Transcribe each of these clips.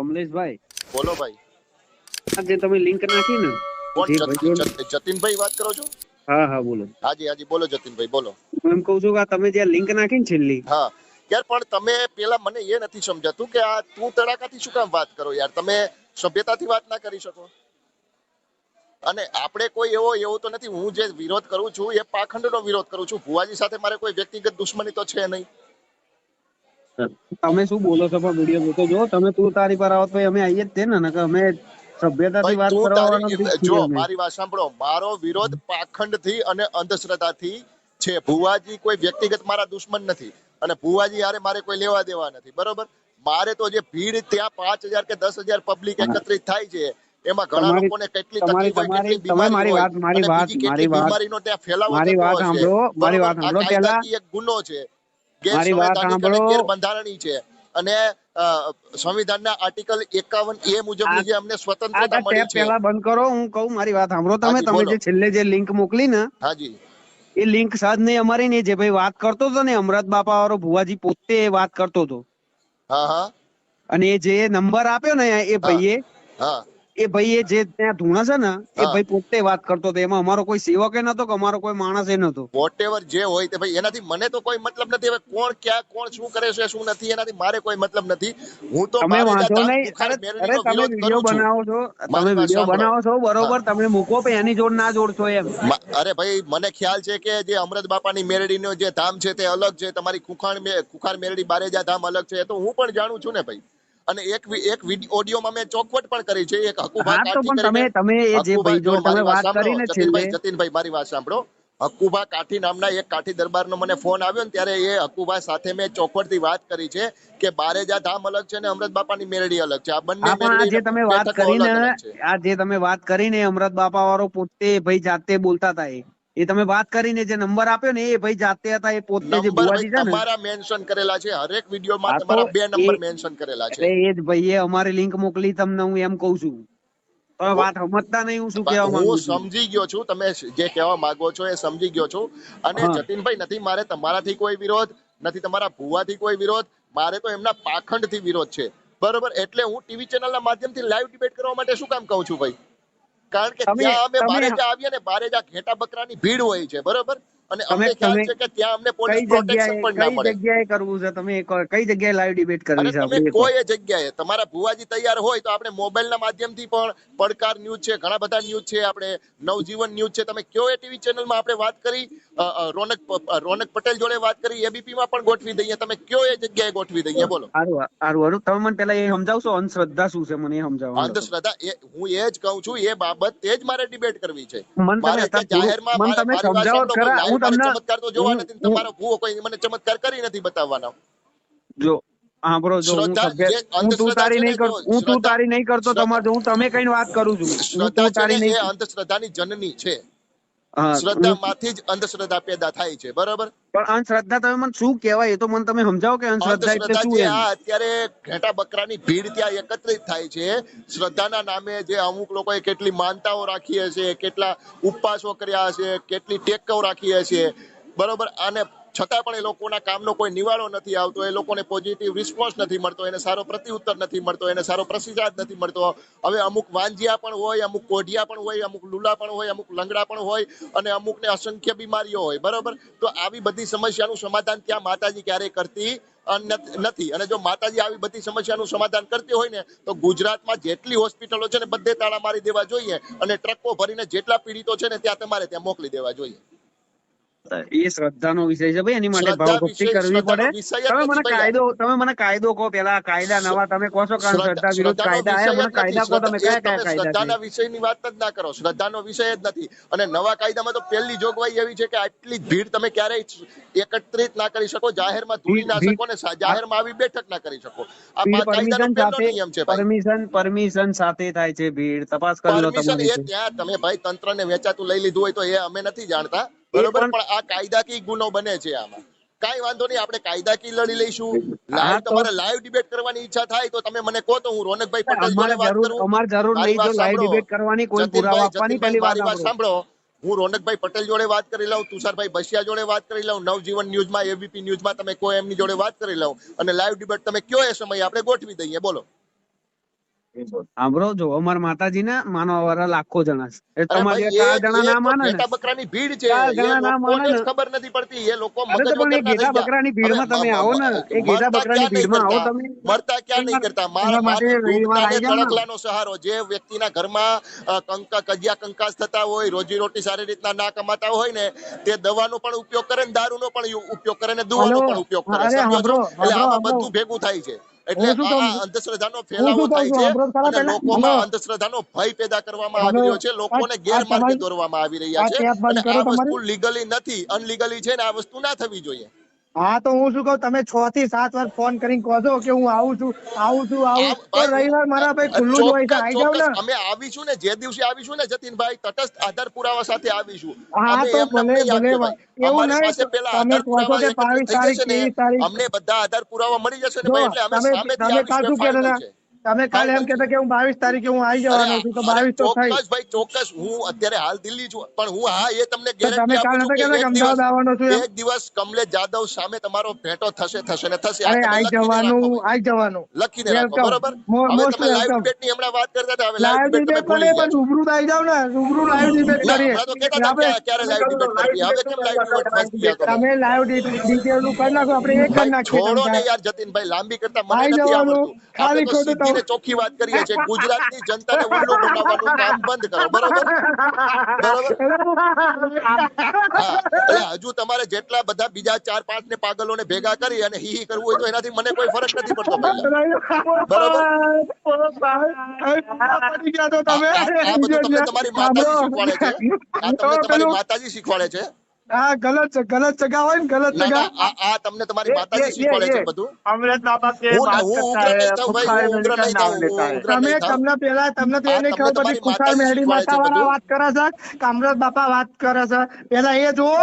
કમલેશભાઈ. બોલો ભાઈ. જે તમે લિંક નાખી ને કોણ જતીનભાઈ વાત કરો છો? હા હા બોલો. હાજી હાજી બોલો જતીનભાઈ બોલો. હું એમ કહું છું કે તમે જે લિંક નાખી ને છેલ્લી. હા. યાર પણ તમે પેલા મને એ નથી સમજાતું કે આ તું તડાકાથી શું કામ વાત કરો યાર? તમે સભ્યતાથી વાત ના કરી શકો. અને આપણે કોઈ એવો એવો તો નથી. હું જે વિરોધ કરું છું એ પાખંડનો વિરોધ કરું છું. ભુવાજી સાથે મારે કોઈ વ્યક્તિગત દુશ્મની તો છે નહીં. તમે શું બોલો છો પણ વીડિયો જોતો જો તમે તું તારી પર આવો તો અમે આવીએ જ તે ને નકર અમે સભ્યતાથી વાત તું કરવા તારી વાળા નથી જો મારી વાત સાંભળો. મારો વિરોધ પાખંડથી અને અંધશ્રદ્ધાથી છે. ભુવાજી કોઈ વ્યક્તિગત મારા દુશ્મન નથી અને ભુવાજી યારે મારે કોઈ લેવા દેવા નથી બરોબર? મારે તો જે ભીડ ત્યાં પાંચ હજાર કે દસ હજાર પબ્લિક એકત્રિત થાય છે એમાં ઘણા લોકોને કેટલી તકલીફ હોય કેટલી બીમારી મારી હોય વાત- મારી વાત- મારી વાત- મારી વાત સાંભળો, મારી વાત સાંભળો. પહેલા. એક ગુનો છે. મારી વાત સાંભળો. ગેરબંધારણી છે. અને સંવિધાનના આર્ટિકલ એકાવન એ મુજબની જે અમને સ્વતંત્રતા મળી છે. પહેલા બંધ કરો હું કહું મારી વાત સાંભળો. તમે તમે જે છેલ્લે જે લિંક મોકલી ને હાજી. એ લિંક સાજ નહીં અમારી નહીં જે ભાઈ વાત કરતો હતો ને અમરત બાપા વાળો ભુવાજી પોતે વાત કરતો હતો. હા હા. અને એ જે નંબર આપ્યો ને એ ભાઈએ હા. એ ભાઈ એ જે ત્યાં ધૂણા છે ને એ ભાઈ પોતે વાત કરતો હતો. એમાં અમારો કોઈ સેવક નતો કે અમારો કોઈ માણસ એ નતો. વોટેવર જે હોય તે ભાઈ એનાથી મને તો કોઈ મતલબ નથી. હવે કોણ ક્યાં કોણ શું કરે છે શું નથી એનાથી મારે કોઈ મતલબ નથી. હું તો તમે વાંધો નહીં. અરે તમે વીડિયો બનાવો છો. તમે વીડિયો બનાવો છો બરોબર. તમે મૂકો પણ એની જોડ ના જોડશો એમ. અરે ભાઈ મને ખ્યાલ છે કે જે અમૃત બાપાની મેરડીનો જે ધામ છે તે અલગ છે. તમારી કુખાણ કુખાર મેરડી બારેજા ધામ અલગ છે તો હું પણ જાણું છું ને ભાઈ. અને એક એક ઓડિયોમાં મેં ચોખવટ પણ કરી છે. એક હકુભાઈ કાઠી તમે તમે એ જે ભાઈ જો તમે વાત કરીને જતીનભાઈ જતીનભાઈ મારી વાત સાંભળો. હકુભા કાઠી નામના એક કાઠી દરબારનો મને ફોન આવ્યો ને ત્યારે એ હકુભા સાથે મેં ચોખવટથી વાત કરી છે કે બારેજા ધામ અલગ છે ને અમૃત બાપાની મેરડી અલગ છે. આ બંને જે તમે વાત કરીને આ જે તમે વાત કરીને અમૃત બાપા વાળો પોતે ભાઈ જાતે બોલતા હતા એ. એ તમે વાત કરીને જે નંબર આપ્યો ને એ ભાઈ જાતે હતા એ પોતે જે ભુવાજી છે ને. તમારા મેન્શન કરેલા છે હરેક વિડિયો માં તમારા બે નંબર મેન્શન કરેલા છે. એટલે એ જ ભાઈએ અમારી લિંક મોકલી તમને હું એમ કઉ છું. તમે વાત સમજતા નહીં હું શું કહેવા માંગુ હું છું? સમજી ગયો છું તમે જે કહેવા માંગો છો એ સમજી ગયો છું. અને જતીનભાઈ નથી મારે તમારાથી કોઈ વિરોધ નથી તમારા ભુવાથી કોઈ વિરોધ મારે તો એમના પાખંડથી વિરોધ છે. બરોબર? એટલે હું ટીવી ચેનલના માધ્યમથી લાઈવ ડિબેટ કરવા માટે શું કામ કહું છું ભાઈ? કારણ કે ત્યાં અમે બારે જા આવીએ ને બારેજા ઘેટા બકરાની ભીડ હોય છે બરોબર? અને અમને ખ્યાલ છે કે ત્યાં અમને પોલીસ પ્રોટેક્શન પણ ના કઈ જગ્યાએ કરવું છે? તમે કઈ જગ્યાએ લાઈવ ડિબેટ કરવી છે તમે? કોઈ જગ્યાએ તમારા ભુવાજી તૈયાર હોય તો આપણે મોબાઈલના માધ્યમથી પણ પડકાર ન્યૂઝ છે ઘણા બધા ન્યૂઝ છે આપણે નવજીવન ન્યૂઝ છે તમે કયો એ ટીવી ચેનલમાં આપણે વાત કરી? રોનક રોનક પટેલ જોડે વાત કરી એબીપી માં પણ ગોઠવી દઈએ. તમે કયો એ જગ્યાએ ગોઠવી દઈએ? બોલો. સારું હારું. તમે મને પેલા એ સમજાવશો? અંધશ્રદ્ધા શું છે? મને એ સમજાવો અંધશ્રદ્ધા એ હું એ જ કહું છું એ બાબત તે જ મારે ડિબેટ કરવી છે. મને તમે જાહેરમાં મને તમે સમજાવો ખરા હું તમને ચમત્કાર તો જોવા નથી તમારો ભૂવો કોઈ મને ચમત્કાર કરી નથી બતાવવાનો. જો બરો જો હું હું તું તારી નહીં કર હું તું તારી નહીં કરતો તમારે હું તમે કઈ વાત કરું છું. અંધશ્રદ્ધાની જનની છે. શ્રદ્ધામાંથી જ અંધશ્રદ્ધા પેદા થાય છે બરાબર? પણ અંધશ્રદ્ધા તમે મને શું કહેવાય? એ તો મને તમે સમજાવો કે અંધશ્રદ્ધા એટલે શું છે અત્યારે ઘેટા બકરાની ભીડ ત્યાં એકત્રિત થાય છે. શ્રદ્ધાના નામે જે અમુક લોકોએ કેટલી માનતાઓ રાખી હશે કેટલા ઉપવાસો કર્યા હશે કેટલી ટેકવ રાખી હશે બરોબર? અને છતાં પણ એ લોકોના કામનો કોઈ નિવાળો નથી આવતો, એ લોકોને પોઝિટિવ રિસ્પોન્સ નથી મળતો, એને સારો પ્રતિઉત્તર નથી મળતો, એને સારો પ્રતિસાદ નથી મળતો. હવે અમુક વાંજિયા પણ હોય, અમુક કોઢિયા પણ હોય, અમુક લુલા પણ હોય, અમુક લંગડા પણ હોય અને અમુકને અસંખ્ય બીમારીઓ હોય, બરોબર? તો આવી બધી સમસ્યાનું સમાધાન ત્યાં માતાજી ક્યારેય કરતી નથી. અને જો માતાજી આવી બધી સમસ્યાનું સમાધાન કરતી હોય ને, તો ગુજરાતમાં જેટલી હોસ્પિટલો છે ને, બધે તાળા મારી દેવા જોઈએ અને ટ્રકો ભરીને જેટલા પીડિતો છે ને, ત્યાં તમારે ત્યાં મોકલી દેવા જોઈએ. એ શ્રદ્ધાનો વિષય છે. ભાઈ એની માટે ભાવભક્તિ કરવી પડે. તમે મને કાયદો તમે મને કાયદો કહો પેલા કાયદા નવા તમે કહો છો કારણ શ્રદ્ધા વિરુદ્ધ કાયદા? આયા મને કાયદા કહો તમે કયા કયા કાયદા શ્રદ્ધાના વિષયની વાત જ ના કરો. શ્રદ્ધાનો વિષય જ નથી. અને નવા કાયદામાં તો પહેલી જોગવાઈ એવી છે કે આટલી ભીડ તમે ક્યારેય એકત્રિત ના કરી શકો જાહેરમાં ધૂળી ના શકો ને જાહેરમાં આવી બેઠક ના કરી શકો. આ કાયદાનો પહેલો નિયમ છે પરમિશન પરમિશન સાથે થાય છે ભીડ. તપાસ કરી લો તમે એ ત્યાં તમે ભાઈ તંત્રને વેચાતું લઈ લીધું હોય તો એ અમે નથી જાણતા. બરોબર? પણ- આ કાયદાકીય ગુનો બને છે આમાં. કઈ વાંધો નહીં આપણે કાયદાકીય લડી લઈશું. લાઈવ તમારે લાઈવ ડિબેટ કરવાની ઈચ્છા થાય તો તમે મને કહો તો હું રોનકભાઈ પટેલ જોડે વાત કરું. અમાર જરૂર નહીં જો લાઈવ. ડિબેટ કરવાની કોઈ પુરાવા આપવાની પહેલી વાત. સાંભળો. હું રોનકભાઈ પટેલ જોડે વાત કરી લઉં તુષારભાઈ બસિયા જોડે વાત કરી લઉં નવજીવન ન્યૂઝમાં એબીપી ન્યૂઝમાં તમે કોઈ એમની જોડે વાત કરી લઉં. અને લાઈવ ડિબેટ તમે કયો એ સમય આપણે ગોઠવી દઈએ બોલો. સાંભળો જો અમારા માતાજી ના માનવા વાળા લાખો જણા છે. તમારે ચાર જણા ના માને ને. ઘેટા બકરાની ભીડ છે. ચાર જણા ના માને ને. ખબર નથી પડતી. એ લોકો મગજ પણ એ ઘેટા. બકરાની ભીડમાં તમે આવો ને. એ ઘેટા બકરાની ભીડમાં આવો તમે. મરતા ક્યાં નહીં કરતા? મારા માટે ને. તણખલાનો સહારો. જે વ્યક્તિના ઘરમાં કંકા કજિયા કંકાસ થતા હોય રોજી રોટી સારી રીતના ના કમાતા હોય ને તે દવાનો પણ ઉપયોગ કરે ને દારૂનો પણ ઉપયોગ કરે ને દુવાનો નો પણ ઉપયોગ કરે. એટલે આમાં બધું ભેગું થાય છે. એટલે આ અંધશ્રદ્ધાનો ફેલાવો થાય છે અને. લોકોમાં. અંધશ્રદ્ધાનો ભય પેદા કરવામાં આવી રહ્યો છે લોકોને ગેરમાર્ગે દોરવામાં આવી રહ્યા છે અને આ વસ્તુ લીગલી નથી અનલીગલી છે ને આ વસ્તુ ના થવી જોઈએ હા તો હું શું કહું? તમે છ થી સાત વાર ફોન કરીને કહો છો કે હું આવું છું આવું છું આવું તો રવિવાર મારા ભાઈ ખુલ્લું જ હોય છે આવી જાવ ને. અમે આવીશું ને જે દિવસે આવીશું ને જતીનભાઈ તટસ્થ આધાર પુરાવા સાથે આવીશું હા, તો ભલે, ભલે. એવું નહીં, તમે આધાર કહો છો કે એકત્રિત 22 થઈ જશે ને તારીખ, 23 તારીખ. અમને બધા આધાર પુરાવા મળી જશે ને ભાઈ એટલે અમે સામેથી તમે આવીશું કાજુ એ. તમે કાલે એમ કહેતા કે હું બાવીસ તારીખે હું આવી જવાનો છું તો બાવીસ તો થઈ. ચોક્કસ ભાઈ ચોક્કસ. હું અત્યારે હાલ દિલ્હી છું પણ હું હા એ તમને ગેરંટી આપું છું કે અમદાવાદ આવવાનો છું એક દિવસ કમલેશ જાદવ સામે તમારો ભેટો થશે થશે ને થશે. અરે આવી જવાનું આવી જવાનું. લખીને રાખો. બરોબર? હવે તમે લાઈવ. ડિબેટની હમણાં વાત કરતા હતા હવે લાઈવ ડિબેટ તમે ડિબેટ પણ રૂબરૂ આવી જાવ ને રૂબરૂ લાઈવ ડિબેટ કરીએ. તો કહેતા હતા ક્યારે લાઈવ ડિબેટ કરીએ? હવે કેમ લાઈવ ડિબેટ તમે લાઈવ ડિટેલનું કરી નાખો આપણે એક કરી નાખીએ છોડો ને. યાર જતીનભાઈ લાંબી કરતા મને નથી આવડતું. ખાલી ખોટું સીધી ને ચોખ્ખી વાત કરીએ છીએ. ગુજરાતની જનતાને ઉલ્લુ બનાવવાનું કામ બંધ કરો. બરોબર? બરોબર? હજુ તમારે જેટલા બધા બીજા ચાર પાંચ ને પાગલોને ભેગા કરી અને હી કરવું હોય તો એનાથી મને કોઈ ફરક નથી પડતો બરાબર. આ બધું તમને તમારી માતાજી શીખવાડે છે. આ તમને તમારી માતાજી શીખવાડે છે. હા ગલત ગલત જગા હોય ને ગલત જગા. આ તમને તમારી માતાજી શીખવાડે છે બધું? અમૃત બાબા કે તમે તમને પેલા તમને તો એને ખબર પડી કુસાર મેહડી માતા વાત કરે છે કે અમૃત બાપા વાત કરે છે. પેલા એ જુઓ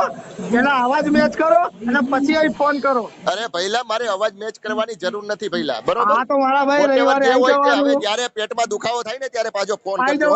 પેલા અવાજ મેચ કરો અને પછી અહીં ફોન કરો. અરે પહેલા મારે અવાજ મેચ કરવાની જરૂર નથી પહેલા બરોબર? હા તો મારા ભાઈ રવિવારે જયારે પેટમાં દુખાવો થાય ને ત્યારે પાછો ફોન કરજો